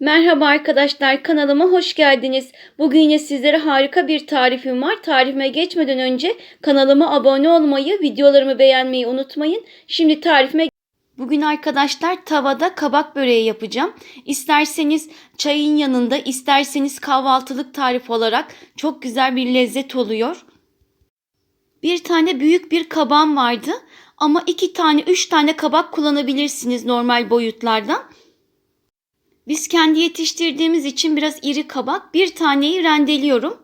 Merhaba arkadaşlar kanalıma hoş geldiniz. Bugün yine sizlere harika bir tarifim var. Tarifime geçmeden önce kanalıma abone olmayı, videolarımı beğenmeyi unutmayın. Şimdi tarifime Bugün arkadaşlar tavada kabak böreği yapacağım. İsterseniz çayın yanında, isterseniz kahvaltılık tarif olarak çok güzel bir lezzet oluyor. Bir tane büyük bir kabağım vardı ama iki tane, üç tane kabak kullanabilirsiniz normal boyutlardan. Biz kendi yetiştirdiğimiz için biraz iri kabak. Bir taneyi rendeliyorum.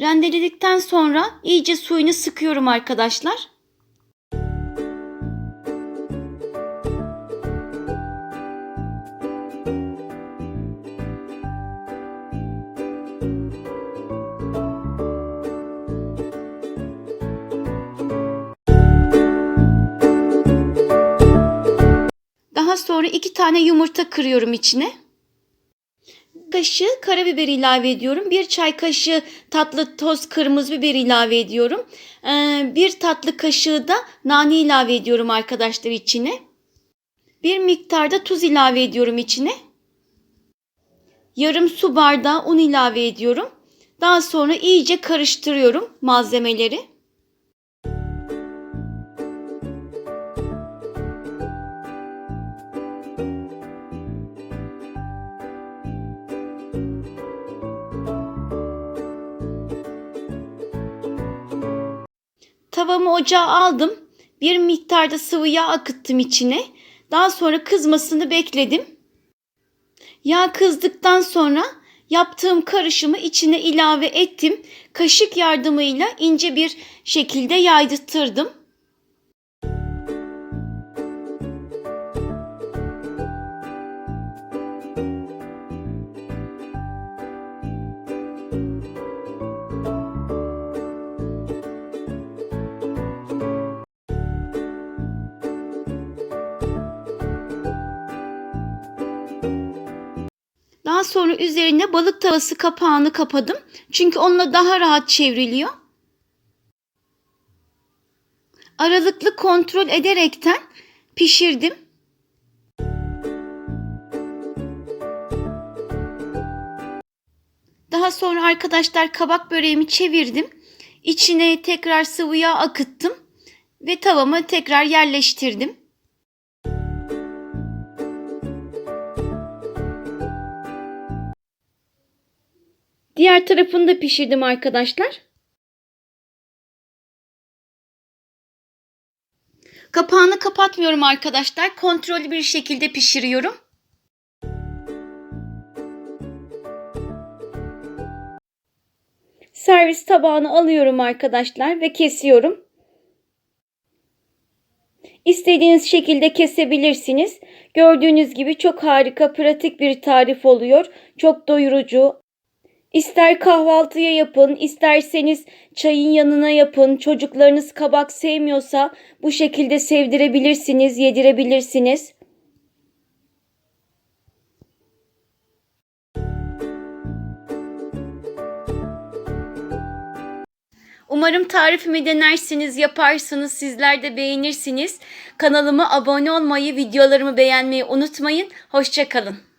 Rendeledikten sonra iyice suyunu sıkıyorum arkadaşlar. Sonra iki tane yumurta kırıyorum içine. Kaşığı karabiber ilave ediyorum. Bir çay kaşığı tatlı toz kırmızı biber ilave ediyorum. Ee, bir tatlı kaşığı da nane ilave ediyorum arkadaşlar içine. Bir miktarda tuz ilave ediyorum içine. Yarım su bardağı un ilave ediyorum. Daha sonra iyice karıştırıyorum malzemeleri. Tavamı ocağa aldım. Bir miktarda sıvı yağ akıttım içine. Daha sonra kızmasını bekledim. Yağ kızdıktan sonra yaptığım karışımı içine ilave ettim. Kaşık yardımıyla ince bir şekilde yaydırttırdım. Daha sonra üzerine balık tavası kapağını kapadım. Çünkü onunla daha rahat çevriliyor. Aralıklı kontrol ederekten pişirdim. Daha sonra arkadaşlar kabak böreğimi çevirdim. İçine tekrar sıvı yağ akıttım ve tavamı tekrar yerleştirdim. Diğer tarafını da pişirdim arkadaşlar. Kapağını kapatmıyorum arkadaşlar. Kontrollü bir şekilde pişiriyorum. Servis tabağını alıyorum arkadaşlar ve kesiyorum. İstediğiniz şekilde kesebilirsiniz. Gördüğünüz gibi çok harika, pratik bir tarif oluyor. Çok doyurucu, İster kahvaltıya yapın, isterseniz çayın yanına yapın. Çocuklarınız kabak sevmiyorsa bu şekilde sevdirebilirsiniz, yedirebilirsiniz. Umarım tarifimi denersiniz, yaparsınız, sizler de beğenirsiniz. Kanalıma abone olmayı, videolarımı beğenmeyi unutmayın. Hoşçakalın.